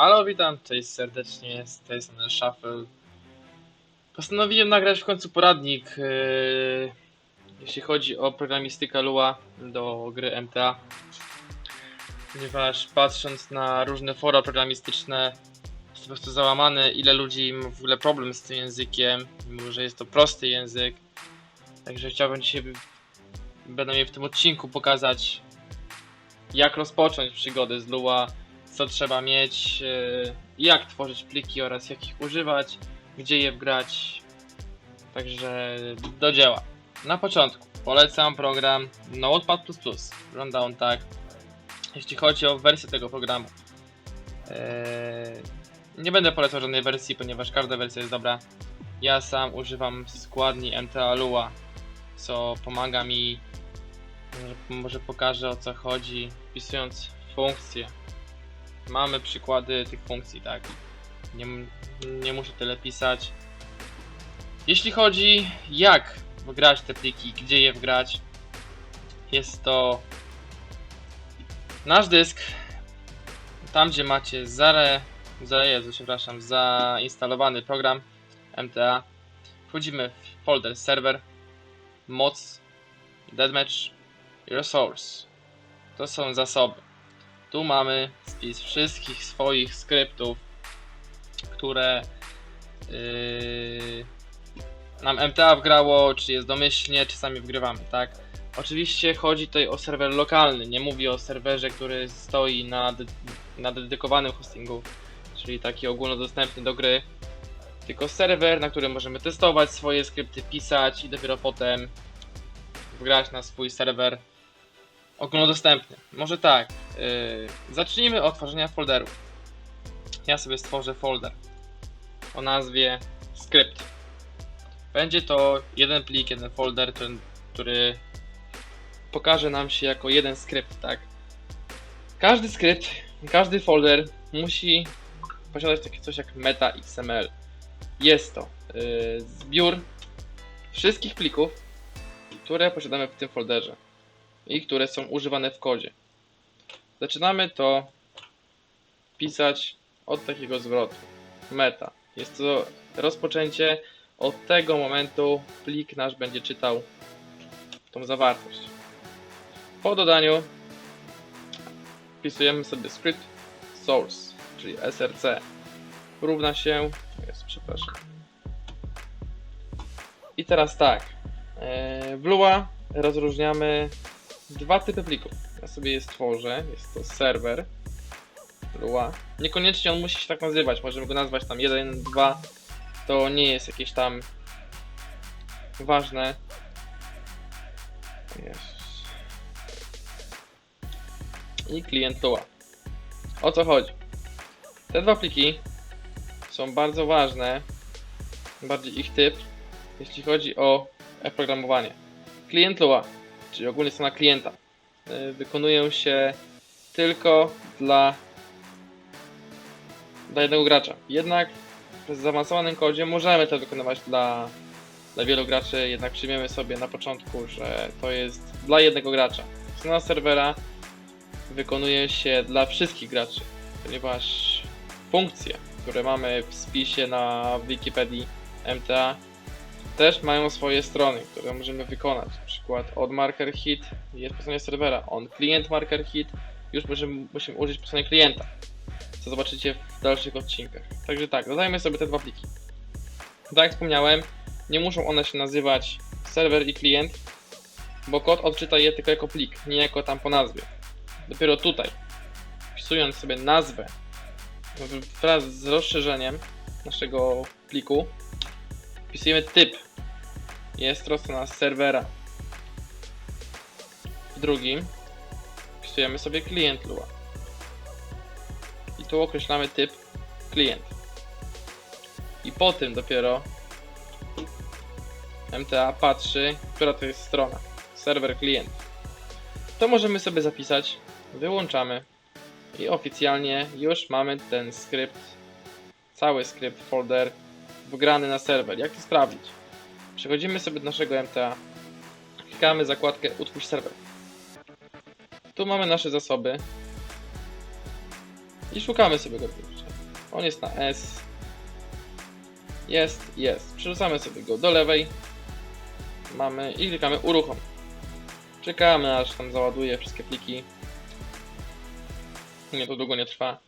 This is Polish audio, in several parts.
Halo, witam, cześć serdecznie, z tej strony Shuffle. Postanowiłem nagrać w końcu poradnik, yy, jeśli chodzi o programistykę Lua do gry MTA. Ponieważ patrząc na różne fora programistyczne, jest po prostu załamany, ile ludzi ma w ogóle problem z tym językiem, mimo że jest to prosty język. Także chciałbym dzisiaj, będę miał w tym odcinku pokazać, jak rozpocząć przygodę z Lua, co trzeba mieć, yy, jak tworzyć pliki oraz jak ich używać, gdzie je wgrać. Także do dzieła. Na początku polecam program Notepad++. Wygląda on tak. Jeśli chodzi o wersję tego programu. Yy, nie będę polecał żadnej wersji, ponieważ każda wersja jest dobra. Ja sam używam składni MTA Lua, co pomaga mi, może, może pokażę o co chodzi, wpisując funkcje mamy przykłady tych funkcji, tak. Nie, nie muszę tyle pisać. Jeśli chodzi jak wgrać te pliki, gdzie je wgrać, jest to nasz dysk, tam gdzie macie zare, za, Jezu, przepraszam, zainstalowany program MTA, wchodzimy w folder server, moc, deadmatch resource. To są zasoby. Tu mamy spis wszystkich swoich skryptów, które yy, nam MTA wgrało, czy jest domyślnie, czy sami wgrywamy, tak? Oczywiście chodzi tutaj o serwer lokalny, nie mówię o serwerze, który stoi na, na dedykowanym hostingu, czyli taki ogólnodostępny do gry, tylko serwer, na którym możemy testować swoje skrypty, pisać i dopiero potem wgrać na swój serwer ogólnodostępny. Może tak, Yy, zacznijmy od tworzenia folderu. Ja sobie stworzę folder o nazwie skrypt. Będzie to jeden plik, jeden folder, który, który pokaże nam się jako jeden skrypt, tak? Każdy skrypt, każdy folder musi posiadać takie coś jak meta XML. Jest to yy, zbiór wszystkich plików, które posiadamy w tym folderze i które są używane w kodzie. Zaczynamy to pisać od takiego zwrotu. Meta. Jest to rozpoczęcie. Od tego momentu plik nasz będzie czytał tą zawartość. Po dodaniu wpisujemy sobie script source, czyli src. Równa się. Jest, przepraszam. I teraz tak. e, W Lua rozróżniamy dwa typy plików. Ja sobie je stworzę. Jest to serwer. Lua. Niekoniecznie on musi się tak nazywać. Możemy go nazwać tam 1, 2. To nie jest jakieś tam ważne. Jezus. I klient Lua. O co chodzi? Te dwa pliki są bardzo ważne. Bardziej ich typ, jeśli chodzi o oprogramowanie. Klient Lua, czyli ogólnie strona klienta y, wykonują się tylko dla, dla jednego gracza. Jednak w zaawansowanym kodzie możemy to wykonywać dla, dla wielu graczy, jednak przyjmiemy sobie na początku, że to jest dla jednego gracza. Strona serwera wykonuje się dla wszystkich graczy, ponieważ funkcje, które mamy w spisie na Wikipedii MTA też mają swoje strony, które możemy wykonać. Na przykład od marker hit jest stronie serwera, on client marker hit już możemy, musimy użyć po stronie klienta, co zobaczycie w dalszych odcinkach. Także tak, dodajmy sobie te dwa pliki. Tak jak wspomniałem, nie muszą one się nazywać serwer i klient, bo kod odczyta je tylko jako plik, nie jako tam po nazwie. Dopiero tutaj, wpisując sobie nazwę wraz z rozszerzeniem naszego pliku, wpisujemy typ. Jest strona serwera. W drugim wpisujemy sobie klient Lua. I tu określamy typ klient. I po tym dopiero MTA patrzy, która to jest strona. Serwer klient. To możemy sobie zapisać, wyłączamy i oficjalnie już mamy ten skrypt, cały skrypt, folder wgrany na serwer. Jak to sprawdzić? Przechodzimy sobie do naszego MTA, klikamy zakładkę utwórz serwer. Tu mamy nasze zasoby i szukamy sobie go. On jest na S. Jest, jest. Przerzucamy sobie go do lewej. Mamy i klikamy uruchom. Czekamy aż tam załaduje wszystkie pliki. Nie, to długo nie trwa.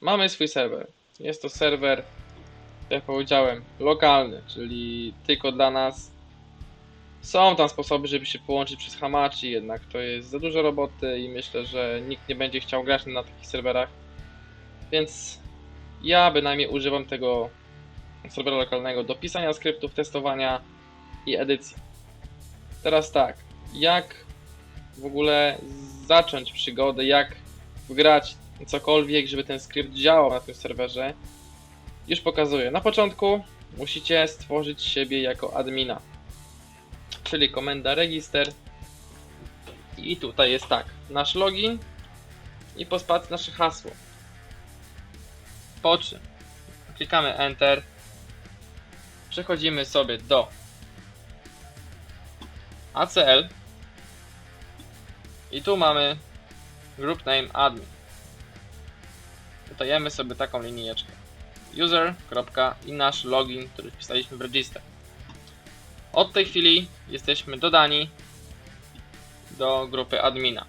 Mamy swój serwer. Jest to serwer, jak powiedziałem, lokalny, czyli tylko dla nas. Są tam sposoby, żeby się połączyć przez Hamachi, jednak to jest za dużo roboty i myślę, że nikt nie będzie chciał grać na takich serwerach. Więc ja bynajmniej używam tego serwera lokalnego do pisania skryptów, testowania i edycji. Teraz tak, jak w ogóle zacząć przygodę, jak wgrać cokolwiek, żeby ten skrypt działał na tym serwerze, już pokazuję. Na początku musicie stworzyć siebie jako admina, czyli komenda register i tutaj jest tak, nasz login i po nasze hasło. Po czym klikamy Enter, przechodzimy sobie do ACL i tu mamy group name admin. Dodajemy sobie taką linijeczkę. User. i nasz login, który wpisaliśmy w register. Od tej chwili jesteśmy dodani do grupy admina.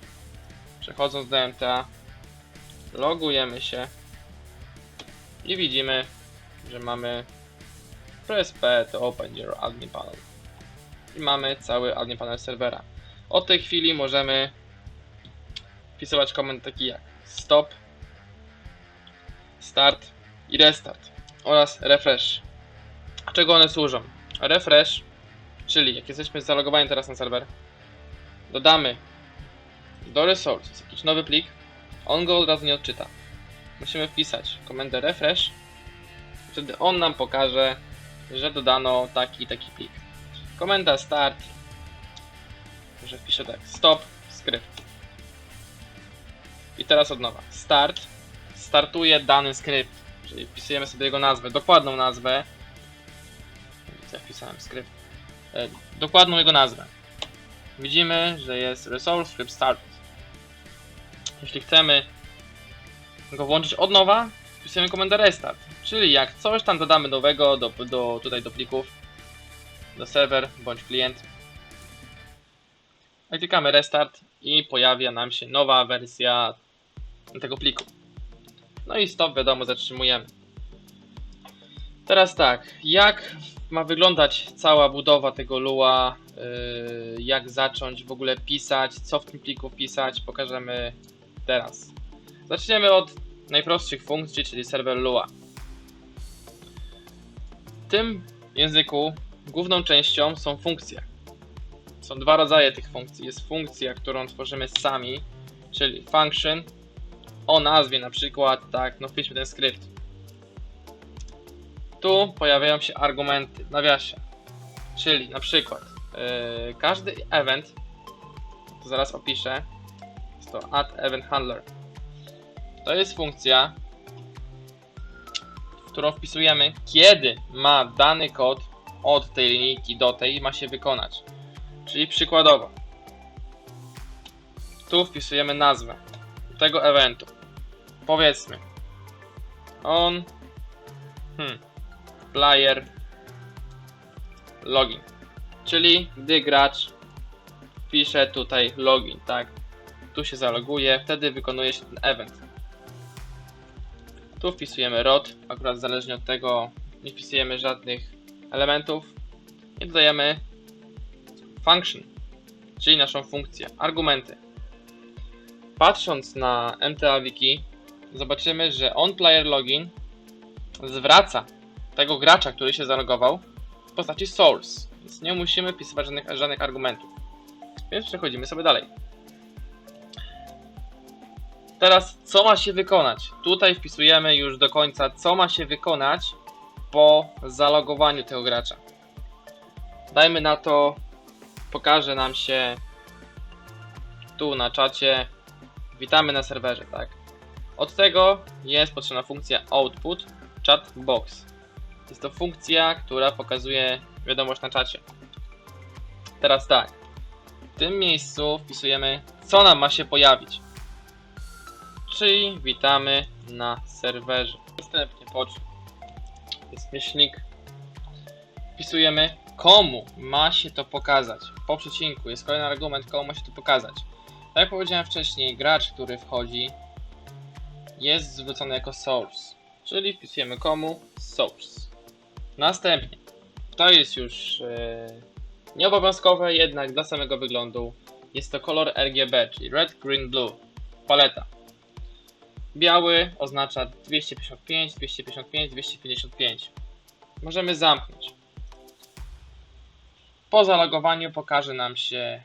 Przechodząc do MTA, logujemy się i widzimy, że mamy press to open your admin panel. I mamy cały admin panel serwera. Od tej chwili możemy wpisywać komend taki jak stop, start i restart oraz refresh. Czego one służą? Refresh, czyli jak jesteśmy zalogowani teraz na serwer, dodamy do resources jakiś nowy plik, on go od razu nie odczyta. Musimy wpisać komendę refresh, wtedy on nam pokaże, że dodano taki taki plik. Komenda start, że wpiszę tak, stop, skrypt. I teraz od nowa. Start startuje dany skrypt, czyli wpisujemy sobie jego nazwę, dokładną nazwę. Ja wpisałem skrypt. E, dokładną jego nazwę. Widzimy, że jest resource script start. Jeśli chcemy go włączyć od nowa, wpisujemy komendę restart. Czyli jak coś tam dodamy nowego do, do, tutaj do plików, do serwer bądź klient, klikamy restart i pojawia nam się nowa wersja tego pliku. No i stop, wiadomo, zatrzymujemy. Teraz tak, jak ma wyglądać cała budowa tego Lua, yy, jak zacząć w ogóle pisać, co w tym pliku pisać, pokażemy teraz. Zaczniemy od najprostszych funkcji, czyli serwer Lua. W tym języku główną częścią są funkcje. Są dwa rodzaje tych funkcji. Jest funkcja, którą tworzymy sami, czyli function o nazwie na przykład, tak, no wpiszmy ten skrypt. Tu pojawiają się argumenty w nawiasie, czyli na przykład yy, każdy event, to zaraz opiszę, jest to add event handler. To jest funkcja, w którą wpisujemy, kiedy ma dany kod od tej linijki do tej ma się wykonać. Czyli przykładowo, tu wpisujemy nazwę tego eventu powiedzmy. On hmm, player login. Czyli gdy gracz pisze tutaj login tak? Tu się zaloguje wtedy wykonuje się ten event. Tu wpisujemy rod akurat zależnie od tego nie wpisujemy żadnych elementów i dodajemy function czyli naszą funkcję argumenty. Patrząc na MTA Wiki zobaczymy, że onPlayer login zwraca tego gracza, który się zalogował w postaci source, więc nie musimy pisywać żadnych, żadnych argumentów. Więc przechodzimy sobie dalej. Teraz co ma się wykonać? Tutaj wpisujemy już do końca, co ma się wykonać po zalogowaniu tego gracza. Dajmy na to, pokaże nam się tu na czacie. Witamy na serwerze, tak? Od tego jest potrzebna funkcja output chat box. Jest to funkcja, która pokazuje wiadomość na czacie. Teraz tak. W tym miejscu wpisujemy, co nam ma się pojawić. czyli witamy na serwerze. Następnie po czym jest myślnik. Wpisujemy komu ma się to pokazać. Po przecinku jest kolejny argument, komu ma się to pokazać. Tak jak powiedziałem wcześniej, gracz, który wchodzi, jest zwrócony jako source, czyli wpisujemy komu source. Następnie, to jest już e, nieobowiązkowe, jednak dla samego wyglądu jest to kolor RGB, czyli red, green, blue, paleta. Biały oznacza 255, 255, 255. Możemy zamknąć. Po zalogowaniu pokaże nam się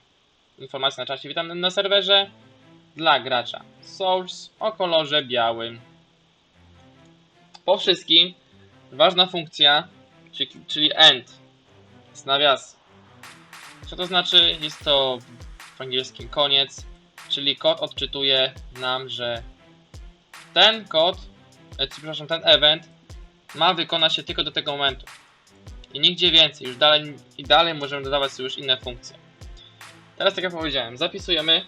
informacja na czacie witam na serwerze dla gracza source o kolorze białym. Po wszystkim ważna funkcja, czyli, end z nawias. Co to znaczy? Jest to w angielskim koniec, czyli kod odczytuje nam, że ten kod, e, przepraszam, ten event ma wykonać się tylko do tego momentu. I nigdzie więcej, już dalej i dalej możemy dodawać sobie już inne funkcje. Teraz tak jak powiedziałem, zapisujemy.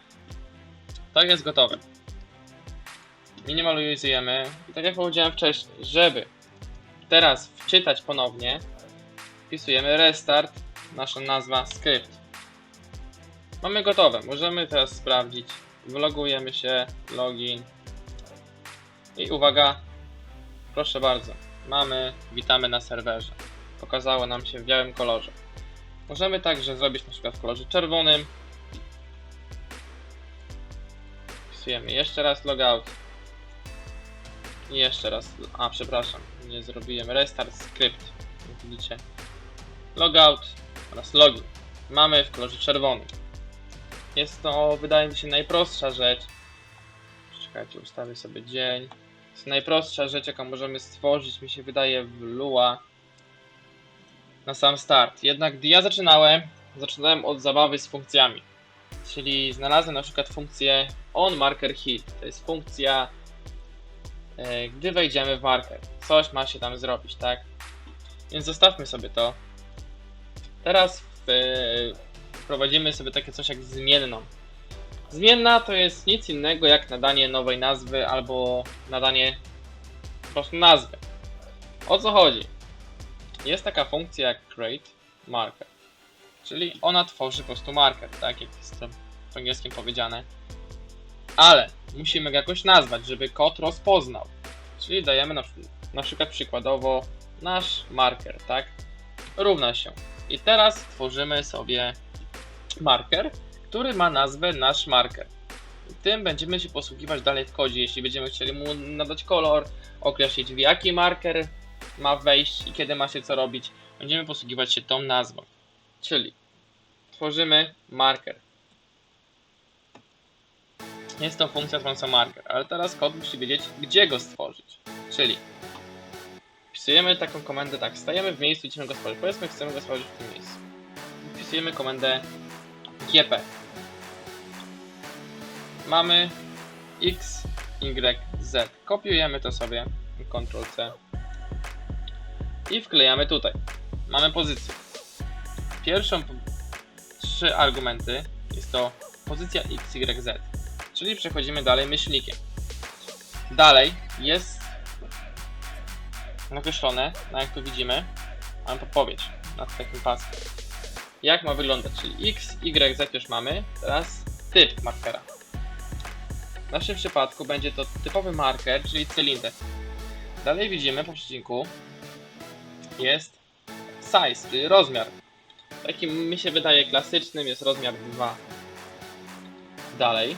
To jest gotowe. Minimalizujemy. I tak jak powiedziałem wcześniej, żeby teraz wczytać ponownie, wpisujemy restart, nasza nazwa skrypt. Mamy gotowe. Możemy teraz sprawdzić. Wlogujemy się, login. I uwaga, proszę bardzo. Mamy, witamy na serwerze. Pokazało nam się w białym kolorze. Możemy także zrobić na przykład w kolorze czerwonym. Wpisujemy jeszcze raz logout. I jeszcze raz. A, przepraszam, nie zrobiłem. Restart script. Jak widzicie. Logout oraz login. Mamy w kolorze czerwonym. Jest to, wydaje mi się, najprostsza rzecz. Czekajcie, ustawię sobie dzień. Jest najprostsza rzecz, jaką możemy stworzyć, mi się wydaje, w Lua na sam start. Jednak gdy ja zaczynałem, zaczynałem od zabawy z funkcjami. Czyli znalazłem na przykład funkcję on marker hit. To jest funkcja, e, gdy wejdziemy w marker. Coś ma się tam zrobić, tak? Więc zostawmy sobie to. Teraz e, wprowadzimy sobie takie coś jak zmienną. Zmienna to jest nic innego jak nadanie nowej nazwy albo nadanie po prostu nazwy. O co chodzi? jest taka funkcja jak create marker. Czyli ona tworzy po prostu marker, tak jak jest to w angielskim powiedziane. Ale musimy go jakoś nazwać, żeby kod rozpoznał. Czyli dajemy na, na przykład przykładowo nasz marker, tak? Równa się. I teraz tworzymy sobie marker, który ma nazwę nasz marker. Tym będziemy się posługiwać dalej w kodzie, jeśli będziemy chcieli mu nadać kolor, określić w jaki marker ma wejść i kiedy ma się co robić, będziemy posługiwać się tą nazwą. Czyli tworzymy marker. Jest to funkcja tworząca marker, ale teraz kod musi wiedzieć, gdzie go stworzyć. Czyli wpisujemy taką komendę tak, stajemy w miejscu, gdzie go stworzyć. Powiedzmy, chcemy go stworzyć w tym miejscu. Wpisujemy komendę gp. Mamy x, y, z. Kopiujemy to sobie, Ctrl C i wklejamy tutaj. Mamy pozycję. Pierwszą trzy argumenty jest to pozycja x, y, z. Czyli przechodzimy dalej myślnikiem. Dalej jest nakreślone, no jak tu widzimy, mamy podpowiedź nad takim paskiem. Jak ma wyglądać, czyli x, y, z już mamy, teraz typ markera. W naszym przypadku będzie to typowy marker, czyli cylinder. Dalej widzimy po przecinku jest size, czyli rozmiar. Takim mi się wydaje klasycznym jest rozmiar 2. Dalej,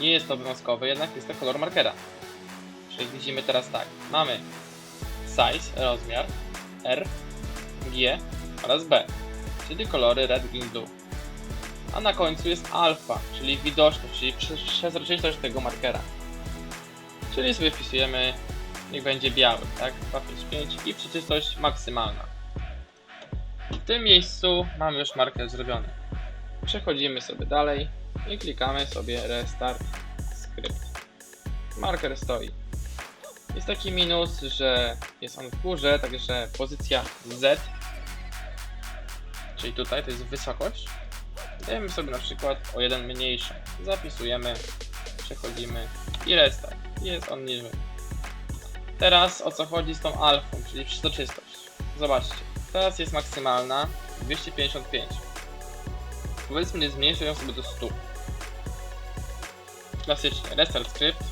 nie jest to obowiązkowe, jednak jest to kolor markera. Czyli widzimy teraz tak, mamy size, rozmiar, R, G oraz B, czyli kolory red, green, blue. A na końcu jest alfa, czyli widoczność, czyli przezroczystość tego markera. Czyli sobie wpisujemy niech będzie biały, tak? 255 i przeczystość maksymalna. W tym miejscu mamy już marker zrobiony. Przechodzimy sobie dalej i klikamy sobie Restart Script. Marker stoi. Jest taki minus, że jest on w górze, także pozycja Z, czyli tutaj to jest wysokość, dajemy sobie na przykład o jeden mniejszą. Zapisujemy, przechodzimy i restart. Jest on niby. Teraz o co chodzi z tą alfą, czyli przezroczystość. Zobaczcie, teraz jest maksymalna 255. Powiedzmy, że zmniejszę ją sobie do 100. Klasycznie, restart script.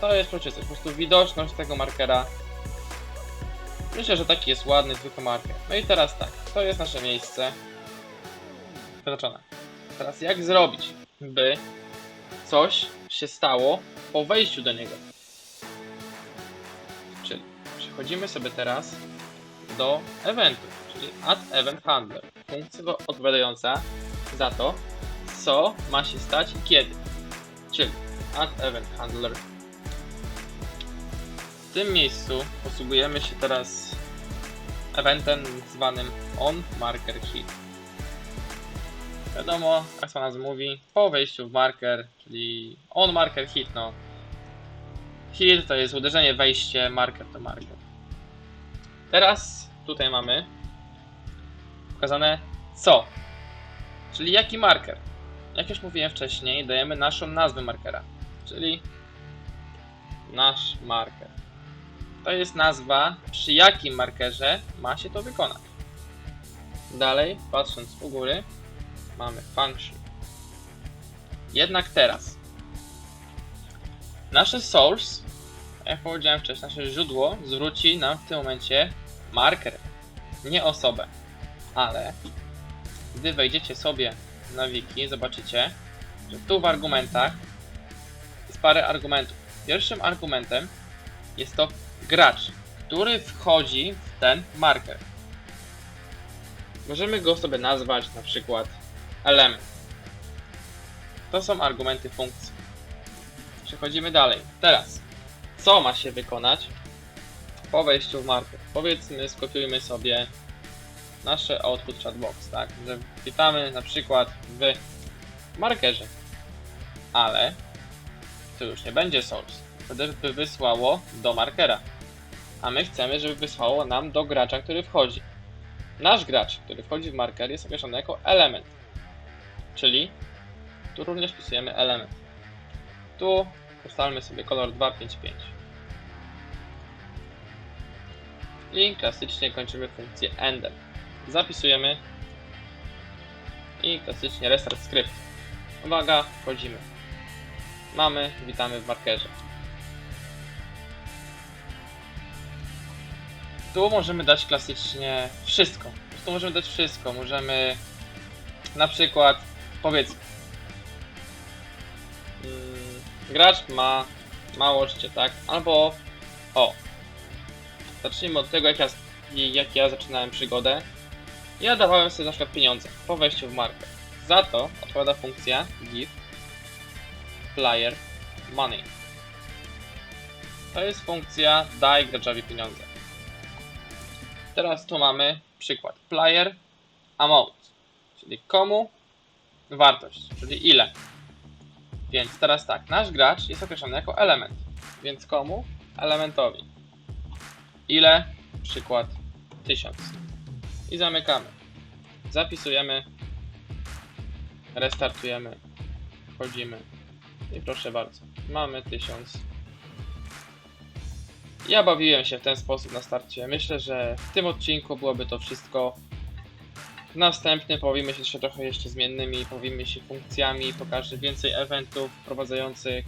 To jest przejrzystość, po prostu widoczność tego markera. Myślę, że taki jest ładny, zwykły marker. No i teraz tak, to jest nasze miejsce. Wyznaczone. Teraz jak zrobić, by coś się stało po wejściu do niego? Czyli przechodzimy sobie teraz do eventu, czyli add event handler. Funkcja odpowiadająca za to, co ma się stać i kiedy. Czyli add event handler. W tym miejscu posługujemy się teraz eventem zwanym on marker hit. Wiadomo, jak to nazwa mówi, po wejściu w marker, czyli on marker hit, no. Hit to jest uderzenie, wejście, marker to marker. Teraz tutaj mamy pokazane co, czyli jaki marker. Jak już mówiłem wcześniej, dajemy naszą nazwę markera, czyli nasz marker. To jest nazwa, przy jakim markerze ma się to wykonać. Dalej, patrząc u góry, mamy function. Jednak teraz nasze source, jak powiedziałem wcześniej, nasze źródło zwróci nam w tym momencie marker, nie osobę. Ale gdy wejdziecie sobie na wiki, zobaczycie, że tu w argumentach jest parę argumentów. Pierwszym argumentem jest to gracz, który wchodzi w ten marker. Możemy go sobie nazwać na przykład element. To są argumenty funkcji. Przechodzimy dalej. Teraz, co ma się wykonać po wejściu w marker? Powiedzmy, skopiujmy sobie nasze output chatbox, tak? Że witamy na przykład w markerze, ale to już nie będzie source. Wtedy by wysłało do markera. A my chcemy, żeby wysłało nam do gracza, który wchodzi. Nasz gracz, który wchodzi w marker, jest określony jako element. Czyli tu również wpisujemy element. Tu ustalmy sobie kolor 255. I klasycznie kończymy funkcję ender. Zapisujemy i klasycznie restart script. Uwaga, wchodzimy. Mamy, witamy w markerze. Tu możemy dać klasycznie wszystko. Tu możemy dać wszystko. Możemy na przykład powiedzmy mm, gracz ma mało życia, tak? Albo o zacznijmy od tego jak ja, jak ja zaczynałem przygodę. Ja dawałem sobie na przykład pieniądze po wejściu w markę. Za to odpowiada funkcja give player money. To jest funkcja daj graczowi pieniądze. Teraz tu mamy przykład player amount, czyli komu wartość, czyli ile. Więc teraz tak, nasz gracz jest określony jako element, więc komu? Elementowi. Ile? Przykład 1000. I zamykamy. Zapisujemy. Restartujemy. Wchodzimy. I proszę bardzo, mamy 1000. Ja bawiłem się w ten sposób na starcie. Myślę, że w tym odcinku byłoby to wszystko. W następnym pobawimy się jeszcze trochę jeszcze zmiennymi, pobawimy się funkcjami, pokażę więcej eventów wprowadzających.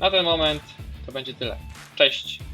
Na ten moment to będzie tyle. Cześć!